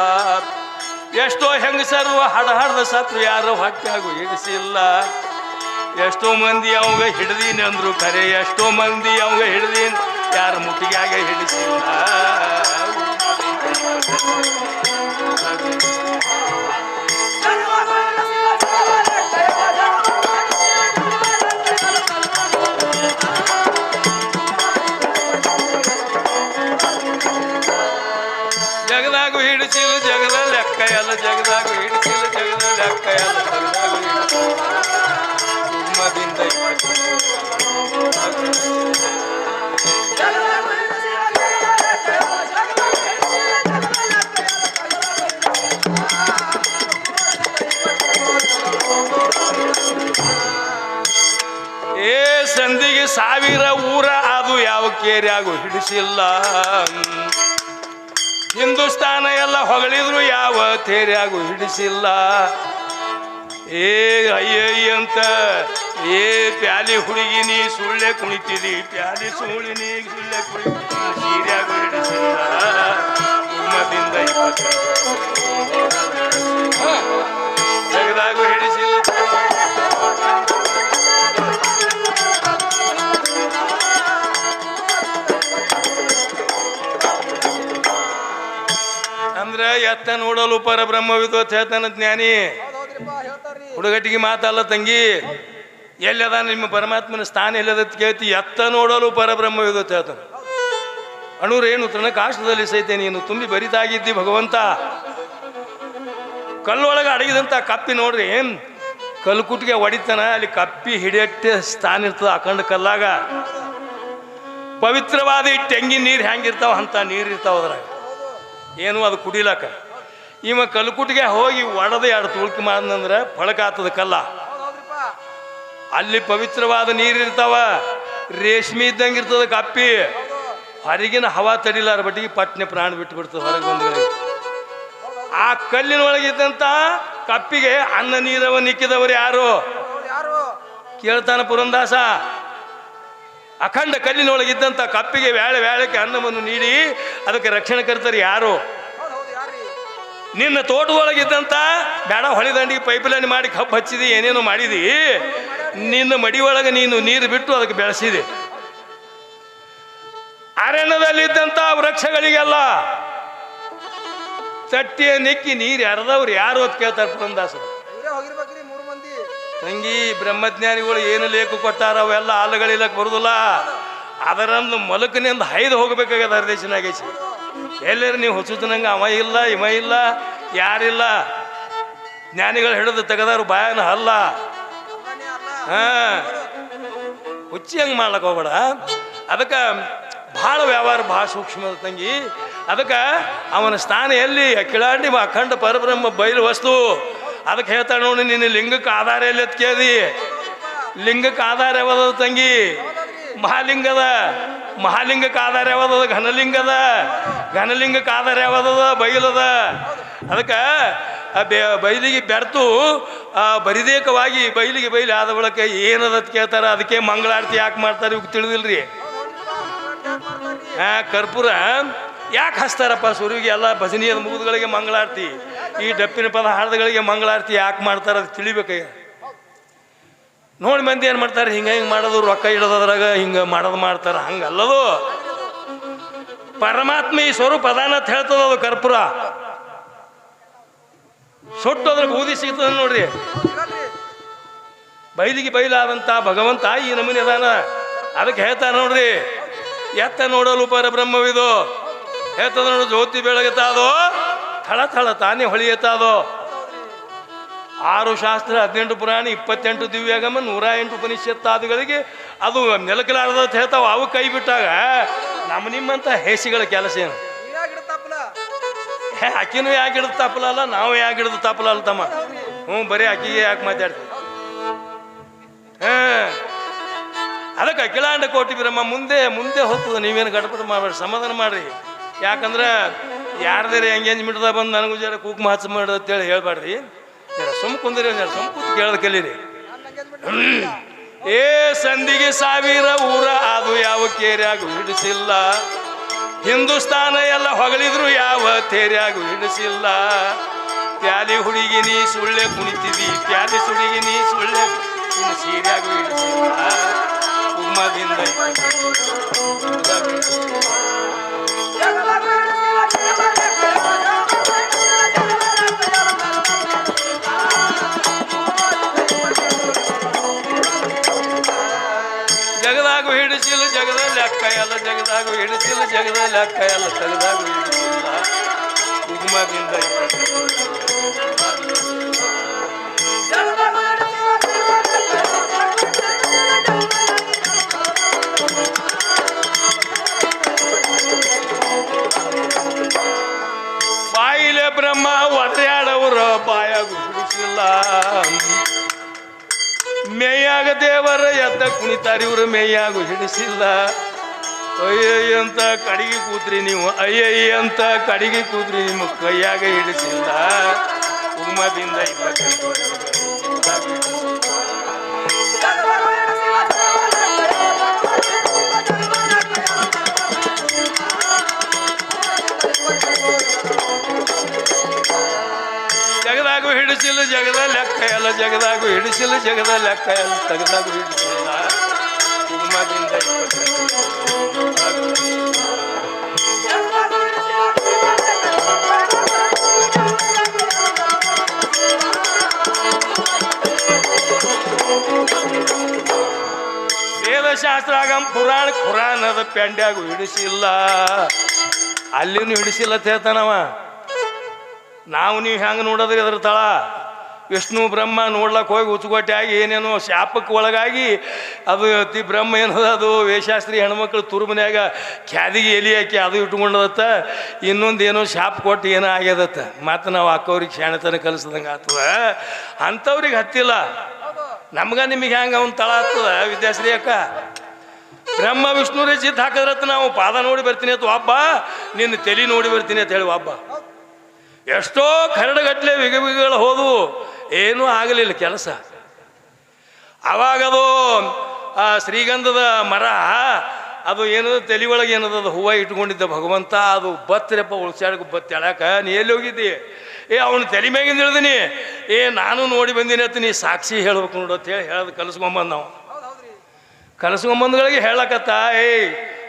ಎಷ್ಟೋ ಹೆಂಗಸರು, ಹಡಹಡದ ಸತ್ರು, ಯಾರು ಹೊಟ್ಟೆಗೂ ಹಿಡಿಸಿಲ್ಲ. ಎಷ್ಟೋ ಮಂದಿ ಅವಾಗ ಹಿಡ್ದೀನಿ ಅಂದ್ರು ಖರೆ, ಎಷ್ಟೋ ಮಂದಿ ಅವಾಗ ಹಿಡ್ದೀನಿ. ಯಾರ ಮುಟ್ಟಿಗೆ ಹಿಡಿಸಿಲ್ಲ ಜಗದಾಗು ಹಿಡಿಸಿಲ್ಲ ಜಗದ ಲೆಕ್ಕ ಎಲ್ಲ, ಜಗದಾಗು ಹಿಡಿಸಿಲ್ಲ ಜಗದ ಲೆಕ್ಕ ಎಲ್ಲ ಹಿಡಿಸಿಲ್ಲ ಏ ಸಂಧಿಗೆ ಸಾವಿರ ಊರ ಅದು ಯಾವ ಕೇರ್ಯಾಗು ಹಿಡಿಸಿಲ್ಲ. ಹಿಂದೂಸ್ತಾನ ಎಲ್ಲ ಹೊಗಳಿದ್ರು ಯಾವ ತೇರ್ಯಾಗು ಹಿಡಿಸಿಲ್ಲ. ಏ ಅಯ್ಯಯ್ಯ ಅಂತ ಏ ಪ್ಯಾಲಿ ಹುಡುಗಿ ನೀ ಸುಳ್ಳೆ ಕುಣಿತೀರಿ ಪ್ಯಾಲಿ ಸುಳ್ಳಿನಿ ಸುಳ್ಳೆ ಕುಣಿತೀರಿ. ಸೀರ್ಯಾಗ ಹಿಡಿಸಿಲ್ಲ ಇಪ್ಪತ್ತೆಂಟು ಜಗದಾಗು ಹಿಡಿಸಿಲ್ಲ. ಅಂದ್ರೆ ಎತ್ತ ನೋಡಲು ಪರಬ್ರಹ್ಮವಿದು ಚೇತನ ಜ್ಞಾನಿ. ಹುಡುಗಟ್ಟಿಗೆ ಮಾತಲ್ಲ ತಂಗಿ. ಎಲ್ಲದ ನಿಮ್ಮ ಪರಮಾತ್ಮನ ಸ್ಥಾನ ಎಲ್ಲದ ಕೇಳ್ತಿ, ಎತ್ತ ನೋಡಲು ಪರಬ್ರಹ್ಮ ಚೇತನ ಅಣುರೇನು ತನ್ನ ತೃಣಕಾಶದಲ್ಲಿ ಸಹಿತ ನೀನು ತುಂಬಿ ಬರಿತಾಗಿದ್ದಿ ಭಗವಂತ. ಕಲ್ಲೊಳಗೆ ಅಡಗಿದಂಥ ಕಪ್ಪಿ ನೋಡ್ರಿ ಕಲ್ಕುಟ್ಟಿಗೆ ಹೊಡಿತಾನ, ಅಲ್ಲಿ ಕಪ್ಪಿ ಹಿಡಿಯಟ್ಟೆ ಸ್ಥಾನ ಇರ್ತದ ಅಖಂಡ ಕಲ್ಲಾಗ. ಪವಿತ್ರವಾದ ಈ ತೆಂಗಿನ ನೀರು ಹೆಂಗಿರ್ತಾವ ಅಂತ ನೀರು ಇರ್ತಾವ ಅದ್ರಾಗ. ಏನು ಅದು ಕುಡಿಲಕ್ಕ. ಇವ ಕಲ್ಕುಟಿಗೆ ಹೋಗಿ ಒಡೆದು ಎರಡು ತುಳ್ಕಿ ಮಾಡಿದಂದ್ರೆ ಫಳಕಾತದ ಕಲ್ಲ. ಹೌದ್ ಹೌದ್ರಿಪ್ಪ ಅಲ್ಲಿ ಪವಿತ್ರವಾದ ನೀರು ಇರ್ತಾವ. ರೇಷ್ಮೆ ಇದ್ದಂಗೆ ಇರ್ತದ ಕಪ್ಪಿ. ಹೊರಗಿನ ಹವಾ ತಡಿಲಾರ ಬಟ್ಟಿಗೆ ಪಟ್ನೆ ಪ್ರಾಣ ಬಿಟ್ಟು ಬಿಡ್ತದೆ ಹೊರಗೆ ಬಂದ ಆ ಕಲ್ಲಿನ ಒಳಗಿದ್ದಂತ ಕಪ್ಪಿಗೆ ಅನ್ನ ನೀರವ ನಿಕ್ಕಿದವರು ಯಾರು? ಕೇಳ್ತಾನ ಪುರಂದಾಸ. ಅಖಂಡ ಕಲ್ಲಿನೊಳಗಿದ್ದಂಥ ಕಪ್ಪಿಗೆ ವ್ಯಾಳೆ ವ್ಯಾಳಕ್ಕೆ ಅನ್ನವನ್ನು ನೀಡಿ ಅದಕ್ಕೆ ರಕ್ಷಣೆ ಕರ್ತಾರೆ ಯಾರು? ನಿನ್ನ ತೋಟದೊಳಗಿದ್ದಂತ ಬೇಡ ಹೊಳಿದಂಡಿ ಪೈಪ್ ಲೈನ್ ಮಾಡಿ ಕಬ್ಬು ಹಚ್ಚಿದಿ, ಏನೇನೋ ಮಾಡಿದಿ. ನಿನ್ನ ಮಡಿ ಒಳಗೆ ನೀನು ನೀರು ಬಿಟ್ಟು ಅದಕ್ಕೆ ಬೆಳೆಸಿದೆ. ಅರಣ್ಯದಲ್ಲಿದ್ದಂಥ ವೃಕ್ಷಗಳಿಗೆಲ್ಲ ತಟ್ಟಿಯ ನೆಕ್ಕಿ ನೀರು ಯಾರದವ್ರು ಯಾರು ಅಂತ ಕೇಳ್ತಾರೆ ಮಂದಿ ತಂಗಿ ಬ್ರಹ್ಮಜ್ಞಾನಿಗಳು ಏನು ಲೇಖು ಕೊಟ್ಟಾರ ಅವೆಲ್ಲ ಹಾಲುಗಳಿಲ್ಲಕ್ಕೆ ಬರುದಿಲ್ಲ. ಅದರಂದು ಮಲಕನಿಂದ ಹೈದು ಹೋಗ್ಬೇಕಾಗ್ಯದ ಹರದೇಶನಾಗೇಸಿ ಎಲ್ಲರೂ ನೀವು ಹೊಸುತನಂಗೆ ಅವ ಇಲ್ಲ, ಇವ ಇಲ್ಲ, ಯಾರಿಲ್ಲ. ಜ್ಞಾನಿಗಳು ಹಿಡಿದು ತೆಗೆದಾರು ಬಾಯನ ಅಲ್ಲ ಹಾಂ. ಹುಚ್ಚಿ ಹಂಗೆ ಮಾಡ್ಲಕ್ಕೆ ಹೋಗ್ಬೇಡ. ಅದಕ್ಕೆ ಭಾಳ ವ್ಯವಹಾರ, ಭಾಳ ಸೂಕ್ಷ್ಮ ತಂಗಿ. ಅದಕ್ಕೆ ಅವನ ಸ್ಥಾನ ಎಲ್ಲಿ? ಕಿಳಾಂಡಿ ಅಖಂಡ ಪರಬ್ರಹ್ಮ ಬಯಲು ವಸ್ತು. ಅದಕ್ಕೆ ಹೇಳ್ತಾಳೆ ನೋಡಿ, ನಿನ್ನ ಲಿಂಗಕ್ಕೆ ಆಧಾರ ಎಲ್ಲಿ ಅಂತ ಕೇಳಿ. ಲಿಂಗಕ್ಕೆ ಆಧಾರ ಯಾವ್ದದ ತಂಗಿ? ಮಹಾಲಿಂಗದ. ಮಹಾಲಿಂಗಕ್ಕೆ ಆಧಾರ ಯಾವ್ದದ? ಘನಲಿಂಗದ. ಘನಲಿಂಗಕ್ಕೆ ಆಧಾರ ಯಾವ್ದದ? ಬೈಲದ. ಅದಕ್ಕೆ ಬೆ, ಬೈಲಿಗೆ ಬೆರ್ತು ಬರಿದೇಕವಾಗಿ ಬೈಲಿಗೆ ಬೈಲಿ ಆದ ಬಳಿಕ ಏನದ ಕೇಳ್ತಾರ? ಅದಕ್ಕೆ ಮಂಗಳಾರತಿ ಯಾಕೆ ಮಾಡ್ತಾರೆ ಇವಾಗ ತಿಳಿದಿಲ್ರಿ. ಆ ಕರ್ಪೂರ ಯಾಕೆ ಹಚ್ತಾರಪ್ಪ ಸುರುವಿಗೆ ಎಲ್ಲ ಭಜನೀಯದ ಮುಗುದುಗಳಿಗೆ ಮಂಗಳಾರತಿ. ಈ ಡಪ್ಪಿನ ಪದ ಹಾಡದಗಳಿಗೆ ಮಂಗಳಾರತಿ ಯಾಕೆ ಮಾಡ್ತಾರೆ ಅದು ತಿಳಿಬೇಕಾಗ ನೋಡಿ ಮಂದಿ ಏನು ಮಾಡ್ತಾರೆ? ಹಿಂಗೆ ಹಿಂಗೆ ಮಾಡೋದು ರೊಕ್ಕ ಇಡೋದ್ರಾಗ ಹಿಂಗೆ ಮಾಡೋದು ಮಾಡ್ತಾರೆ. ಹಂಗಲ್ಲದು. ಪರಮಾತ್ಮ ಈ ಸ್ವರೂಪ ಅದಾನ ಅಂತ ಹೇಳ್ತದ ಅದು ಕರ್ಪೂರ. ಸುಟ್ಟು ಅದ್ರ ಬೂದಿ ಸಿಗ್ತದ ನೋಡ್ರಿ. ಬೈಲಿಗೆ ಬೈಲಾದಂತ ಭಗವಂತ ಈ ನಮೂನಿ ಅದಾನ. ಅದಕ್ಕೆ ಹೇಳ್ತಾನೆ ನೋಡ್ರಿ, ಎತ್ತ ನೋಡಲು ಪರಬ್ರಹ್ಮವಿದು. ಹೇಳ್ತದ ನೋಡು ಜ್ಯೋತಿ ಬೆಳಗುತ್ತಾದೋ ಥಳ ಥಳ ತಾನೇ ಹೊಳಿಯುತ್ತಾದೋ ಆರು ಶಾಸ್ತ್ರ ಹದಿನೆಂಟು ಪುರಾಣ ಇಪ್ಪತ್ತೆಂಟು ದಿವ್ಯಾಗಮ ನೂರ ಎಂಟು ಉಪನಿಷತ್ತಾದಿಗಳಿಗೆ ಅದು ನೆಲಕಲಾರದ ಹೇಳ್ತಾವ. ಅವು ಕೈ ಬಿಟ್ಟಾಗ ನಮ್ಮ ನಿಮ್ಮಂಥ ಹೇಸಿಗಳ ಕೆಲಸ ಏನು? ಹೇ ಆಕಿನೂ ಯಾಕೆ ಹಿಡಿದು ತಪ್ಪಲಲ್ಲ ನಾವು ಯಾಕೆ ಹಿಡಿದು ತಪ್ಪಲಲ್ಲ ತಮ್ಮ. ಹ್ಞೂ ಬರೀ ಆಕಿಗೆ ಯಾಕೆ ಮಾತಾಡ್ತೀವಿ ಹಾ ಅದಕ್ಕೆ ಅಖಿಲಾಂಡ ಕೋಟಿ ಬ್ರಹ್ಮ ಮುಂದೆ ಮುಂದೆ ಹೋಗ್ತದೆ. ನೀವೇನು ಗಡಪಟ ಮಾಡಬೇಡಿ ಸಮಾಧಾನ ಮಾಡ್ರಿ. ಯಾಕಂದ್ರೆ ಯಾರ್ದಾರೆ ಎಂಗೇಜ್ಮೆಂಟ್ದಾಗ ಬಂದು ನನಗೂ ಜರ ಕೂಕ್ ಮಹತ್ಸ ಮಾಡೋದು ಅಂತೇಳಿ ಹೇಳ್ಬೇಡ್ರಿ. ಸುಮ್ ಕುಂದ್ರಿ ಸುಮ್ ಕೂತ್ ಕೇಳೋದು ಕಲೀರಿ ಏ ಸಂದಿಗೆ ಸಾವಿರ ಊರ ಅದು ಯಾವ ಕೇರ್ಯಾಗ ಹಿಡಿಸಿಲ್ಲ. ಹಿಂದೂಸ್ತಾನ ಎಲ್ಲ ಹೊಗಳಿದ್ರು ಯಾವ ತೇರ್ಯಾಗ ಹಿಡಿಸಿಲ್ಲ. ಪ್ಯಾಲಿ ಹುಡುಗಿ ನೀ ಸುಳ್ಳೆ ಕುಣಿತಿದಿ, ಪ್ಯಾಲಿ ಸುಡುಗಿ ನೀ ಸುಳ್ಳೆ ಸೀರ್ಯಾಗೂ ಹಿಡಿಸಿಲ್ಲ. ಉಮ್ಮದಿಂದ ಜಗದ ಲೆಕ್ಕ ಎಲ್ಲ ಜಗದಾಗ ಹಿಡಿಸಿಲ್ಲ, ಜಗದ ಲೆಕ್ಕ ಎಲ್ಲ ತೆಗೆದಾಗು ಹಿಡಿಸಿಲ್ಲ. ಉಗುಮದಿಂದ ಬಾಯಿಲೆ ಬ್ರಹ್ಮ ಒದರ್ಯಾಡವ್ರ ಬಾಯಾಗು ಹಿಡಿಸಿಲ್ಲ ಮೇಯಾಗ ದೇವರ ಎದ್ದ ಕುಣಿತಾರ ಇವರು ಮೇಯಾಗು ಹಿಡಿಸಿಲ್ಲ ಅಯ್ಯಯ್ಯ ಅಂತ ಕಡಿಗೆ ಕೂತ್ರಿ ನೀವು, ಅಯ್ಯಯ್ಯ ಅಂತ ಕಡಿಗೆ ಕೂತ್ರಿ ನಿಮ್ಮ ಕೈಯಾಗ ಹಿಡಿಸಿಲ್ಲ. ಉಮ್ಮದಿಂದ ಇಪ್ಪತ್ತೆಂಟು ಹಿಡಿಸಿಲ್ಲ ಜಗದ ಲೆಕ್ಕ ಎಲ್ಲ ಜಗದಾಗು ಹಿಡಿಸಿಲ್ಲ ಜಗದ ಲೆಕ್ಕ ಎಲ್ಲ ತೆಗೆದಾಗು ಹಿಡಿಸಿಲ್ಲ ಉಮ್ಮದಿಂದ ಪುರಾಣ ಖುರಾನ್ ಅದ ಪೆಂಡ್ಯಾಗು ಹಿಡಿಸಿಲ್ಲ ಅಲ್ಲಿನೂ ಹಿಡಿಸಿಲ್ಲ ಅಂತ ಹೇಳ್ತಾನವ ನಾವು ನೀವು ಹೆಂಗೆ ನೋಡೋದ್ರಿ ಅದ್ರ ತಳ? ವಿಷ್ಣು ಬ್ರಹ್ಮ ನೋಡ್ಲಕ್ಕೆ ಹೋಗಿ ಉಚ್ಚುಗೊಟ್ಟೆ ಆಗಿ ಏನೇನೋ ಶಾಪಕ್ಕೆ ಒಳಗಾಗಿ ಅದು ತಿ ಬ್ರಹ್ಮ ಏನದ ಅದು ವೇಷಾಸ್ತ್ರಿ ಹೆಣ್ಮಕ್ಳು ತುರುಮನ್ಯಾಗ ಖ್ಯಾದಿಗೆ ಎಲಿ ಹಾಕಿ ಅದು ಇಟ್ಕೊಂಡದತ್ತ ಇನ್ನೊಂದು ಏನೋ ಶಾಪ್ ಕೊಟ್ಟು ಏನೋ ಆಗ್ಯದತ್ತ. ಮತ್ತು ನಾವು ಅಕ್ಕವ್ರಿಗೆ ಶಾಣತನ ಕಲಿಸ್ದಂಗೆ ಆಗ್ತದ ಅಂಥವ್ರಿಗೆ ಹತ್ತಿಲ್ಲ. ನಮ್ಗೆ ನಮ್ಗ ಹೆಂಗೆ ಅವ್ನು ತಳ ಆಗ್ತದ? ವಿದ್ಯಾಶ್ರೀ ಅಕ್ಕ. ಬ್ರಹ್ಮ, ವಿಷ್ಣುರೇ ಜಿದ್ದು ಹಾಕಿದ್ರತ್ತ ನಾವು ಪಾದ ನೋಡಿ ಬರ್ತೀನಿ ಅಂತ ಒಬ್ಬ, ನಿನ್ನ ತಲೆ ನೋಡಿ ಬರ್ತೀನಿ ಅಂತ ಹೇಳಿ ಒಬ್ಬ. ಎಷ್ಟೋ ಕರಡಗಟ್ಲೆ ವಿಗ ವಿಗಗಳು ಹೋದವು. ಏನೂ ಆಗಲಿಲ್ಲ ಕೆಲಸ. ಅವಾಗದು ಆ ಶ್ರೀಗಂಧದ ಮರ, ಅದು ಏನದು ತಲೆ ಒಳಗೆ ಏನದ, ಅದು ಹೂವು ಇಟ್ಕೊಂಡಿದ್ದ ಭಗವಂತ, ಅದು ಬತ್ತರಪ್ಪ ಉಳ್ಸಾಡಕ್ಕೆ ಬತ್ ಎಳಕ ನೀ ಎಲ್ಲಿ ಹೋಗಿದ್ದಿ? ಏ, ಅವನು ತಲೆ ಮ್ಯಾಗಿಂದ ಹೇಳಿದಿನಿ ಏ, ನಾನು ನೋಡಿ ಬಂದೀನಿ ಅಂತ, ನೀ ಸಾಕ್ಷಿ ಹೇಳ್ಬೇಕು ನೋಡು ಅಂತ ಹೇಳಿ ಹೇಳೋದು ಕಲಿಸ್ಕೊಂಬಂದು ನಾವು. ಕಲಸ್ಕೊಂಬಂದ್ಗಳಿಗೆ ಹೇಳಕತ್ತ ಏಯ್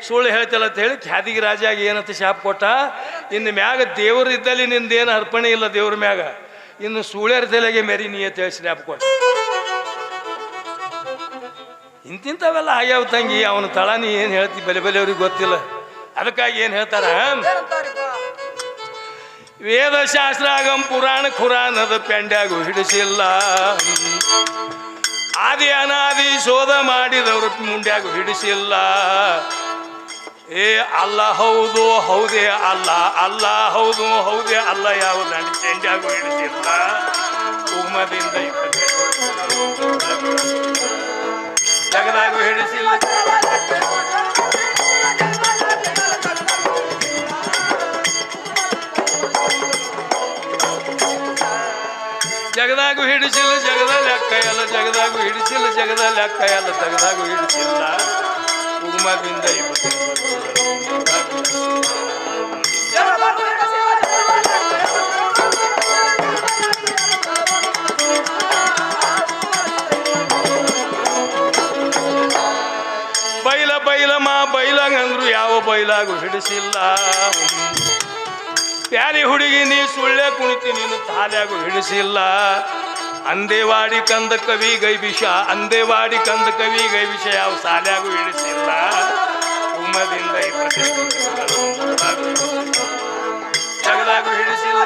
ಸುಳ್ಳು ಹೇಳ್ತಲ್ಲ ಅಂತ ಹೇಳಿ ಖ್ಯಾತಿಗೆ ರಾಜಾಗಿ ಏನಂತ ಶಾಪ್ ಕೊಟ್ಟ, ಇನ್ನು ಮ್ಯಾಗ ದೇವ್ರು ಇದ್ದಲ್ಲಿ ನಿಂದೇನು ಅರ್ಪಣೆ ಇಲ್ಲ ದೇವ್ರ ಮ್ಯಾಗ. ಇನ್ನು ಸೂಳ್ಯರ ತಲೆಗೆ ಮೆರಿ ನೀ ಅಂತ ಹೇಳಿ ಕೊಟ್ಟ ಇಂತಿಂಥವೆಲ್ಲ ಆಗ್ಯಾವ ತಂಗಿ, ಅವನ ತಳ ನೀ ಏನು ಹೇಳ್ತಿ ಬೆಲೆ ಬೆಲೆ ಅವ್ರಿಗೆ ಗೊತ್ತಿಲ್ಲ. ಅದಕ್ಕಾಗಿ ಏನು ಹೇಳ್ತಾರ? ವೇದ ಶಾಸ್ತ್ರ ಆಗಂ ಪುರಾಣ ಖುರಾನದ ಪೆಂಡ್ಯಾಗು ಹಿಡಿಸಿಲ್ಲ. ಆದಿ ಅನಾದಿ ಶೋಧ ಮಾಡಿದವರು ಮುಂಡ್ಯಾಗು ಹಿಡಿಸಿಲ್ಲ. ಏ ಅಲ್ಲ ಹೌದು, ಹೌದೇ ಅಲ್ಲ ಅಲ್ಲ ಹೌದು, ಹೌದೇ ಅಲ್ಲ ಯಾವ ನಾನು ಚೇಂಜ್ ಆಗು ಹೇಳಿದ್ದಿಲ್ಲ ಉಮ್ಮದಿಂದ ಜಗದಾಗು ಹಿಡಿಸಿಲ್ಲ. ಜಗದಾಗು ಹಿಡಿಸಿಲ್ಲ, ಜಗದ ಲೆಕ್ಕ ಎಲ್ಲ, ಜಗದಾಗು ಹಿಡಿಸಿಲ್ಲ, ಜಗದ ಲೆಕ್ಕ ಎಲ್ಲ, ಜಗದಾಗು ಹಿಡಿಸಿಲ್ಲ. ಉಗುಮದಿಂದ ಬೈಲ ಬೈಲಮ್ಮ ಬೈಲಂಗಂದ್ರು ಯಾವ ಬೈಲಾಗು ಹಿಡಿಸಿಲ್ಲ. ಪ್ಯಾರಿ ಹುಡುಗಿ, ನೀ ಸುಳ್ಳೆ ಕುಣಿತಿ, ನೀನು ತಾಲ್ಯಾಗು ಹಿಡಿಸಿಲ್ಲ. ಅಂದೇವಾಡಿ ಕಂದ ಕವಿ ಗೈಬಿಷ ಅಂದೇವಾಡಿ ಕಂದ ಕವಿ ಗೈಬಿಷ ಯಾವ ಸಾಲ್ಯಾಗೂ ಹಿಡಿಸಿಲ್ಲ ಉಮ್ಮದಿಂದ ಜಗದಾಗು ಹಿಡಿಸಿಲ್ಲ